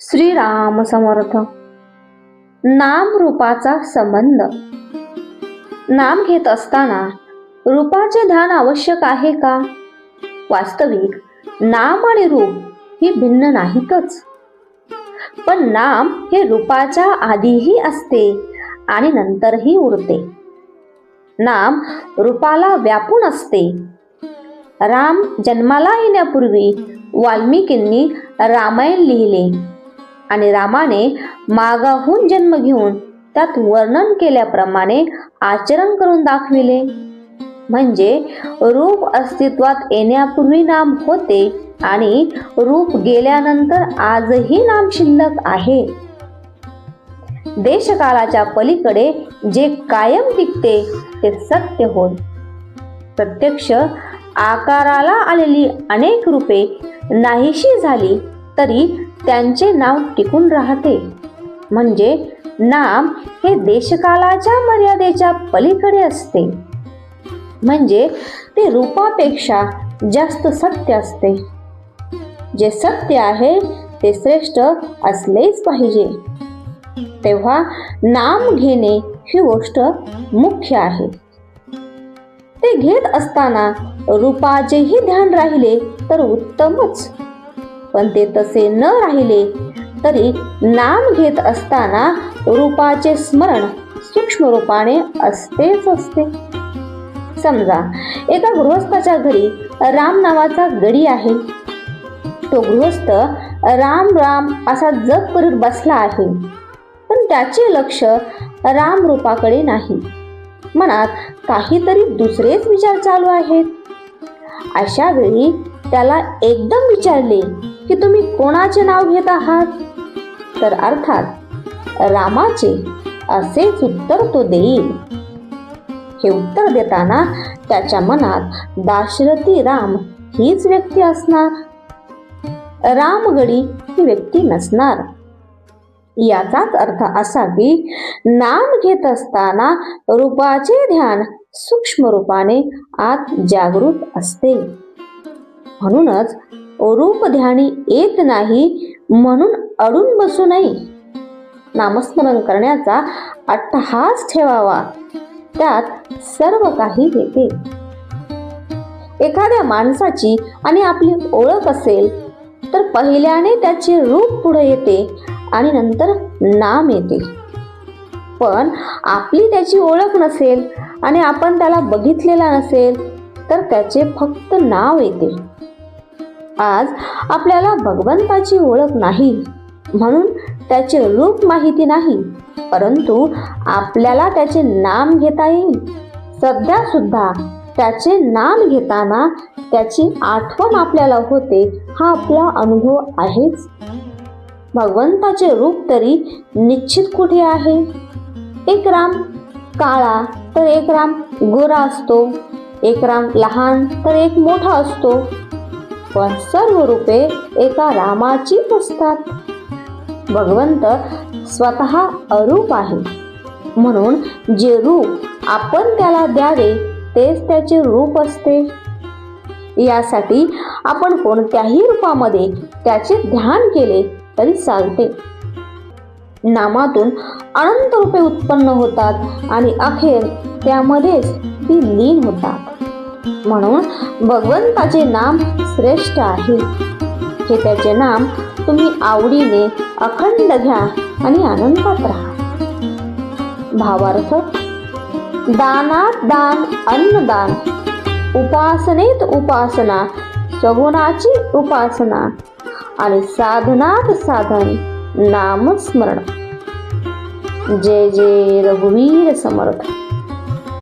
श्रीराम समर्थ. नाम रूपाचा संबंध. नाम घेत असताना रूपाचे ध्यान आवश्यक आहे का? वास्तविक नाम आणि रूप ही भिन्न नाहीतच. पण नाम हे रूपाच्या आधीही असते आणि नंतरही उरते. नाम रूपाला व्यापून असते. राम जन्माला येण्यापूर्वी वाल्मिकींनी रामायण लिहिले. आणि रामाने मागाहून जन्म घेऊन त्यात वर्णन केल्याप्रमाणे आचरण करून दाखविले. म्हणजे रूप अस्तित्वात येण्यापूर्वी नाम होते आणि रूप गेल्यानंतर आजही नाम शिल्लक आहे. देशकालाच्या पलीकडे जे कायम टिकते ते सत्य होय. प्रत्यक्ष आकाराला आलेली अनेक रूपे नाहीशी झाली तरी त्यांचे नाव टिकून राहते. म्हणजे नाम हे देशकालाच्या मर्यादेच्या पलीकडे असते. म्हणजे ते रूपापेक्षा जास्त सत्य असते. जे सत्य आहे ते श्रेष्ठ असलेच पाहिजे. तेव्हा नाम घेणे ही गोष्ट मुख्य आहे. ते घेत असताना रूपाचेही ध्यान राहिले तर उत्तमच. पण ते तसे न राहिले तरी नाम घेत असताना रूपाचे स्मरण सूक्ष्म रूपाने असतेच असते. समजा एका गृहस्थाच्या घरी राम नावाचा गडी आहे. तो गृहस्थ राम राम असा जप करत बसला आहे. पण त्याचे लक्ष राम रूपाकडे नाही. मनात काहीतरी दुसरेच विचार चालू आहेत. अशा वेळी त्याला एकदम विचारले की तुम्ही कोणाचे नाव घेत आहात? तर अर्थात रामाचे असेच उत्तर तो देईल. हे उत्तर देताना त्याच्या मनात दाशरथी राम हीच व्यक्ती असणार. रामगडी ही व्यक्ती नसणार. याचाच अर्थ असा की नाम घेत असताना रूपाचे ध्यान सूक्ष्म रूपाने आत जागृत असते. म्हणूनच रूप ध्यानी येत नाही म्हणून अडून बसू नये. नामस्मरण करण्याचा अट्टहास ठेवावा. त्यात सर्व काही येते. एखाद्या माणसाची आणि आपली ओळख असेल तर पहिल्याने त्याचे रूप पुढे येते आणि नंतर नाम येते. पण आपली त्याची ओळख नसेल आणि आपण त्याला बघितलेला नसेल तर त्याचे फक्त नाव येते. आज आपल्याला भगवंताची ओळख नाही. म्हणून त्याचे रूप माहिती नाही. परंतु आपल्याला त्याचे नाम घेता येईल. सध्या सुद्धा त्याचे नाम घेताना त्याची आठवण आपल्याला होते हा आपला अनुभव आहेच. भगवंताचे रूप तरी निश्चित कुठे आहे? एक राम काळा तर एक राम गोरा असतो. एक राम लहान तर एक मोठा असतो. पण सर्व रूपे एका रामाचीच असतात. भगवंत स्वतः अरूप आहे. म्हणून जे रूप आपण त्याला द्यावे तेच त्याचे रूप असते. यासाठी आपण कोणत्याही रूपामध्ये त्याचे ध्यान केले तरी चालते. नामातून अनंत रूपे उत्पन्न होतात आणि अखेर त्यामध्येच ती लीन होतात. म्हणून भगवंताचे नाम श्रेष्ठ आहे. हे त्याचे नाम तुम्ही आवडीने अखंड घ्या आणि आनंदात राहा. भावार्थ दानात दान अन्नदान उपासनेत उपासना सगुणाची उपासना आणि साधनात साधन नामस्मरण. जय जय रघुवीर समर्थ.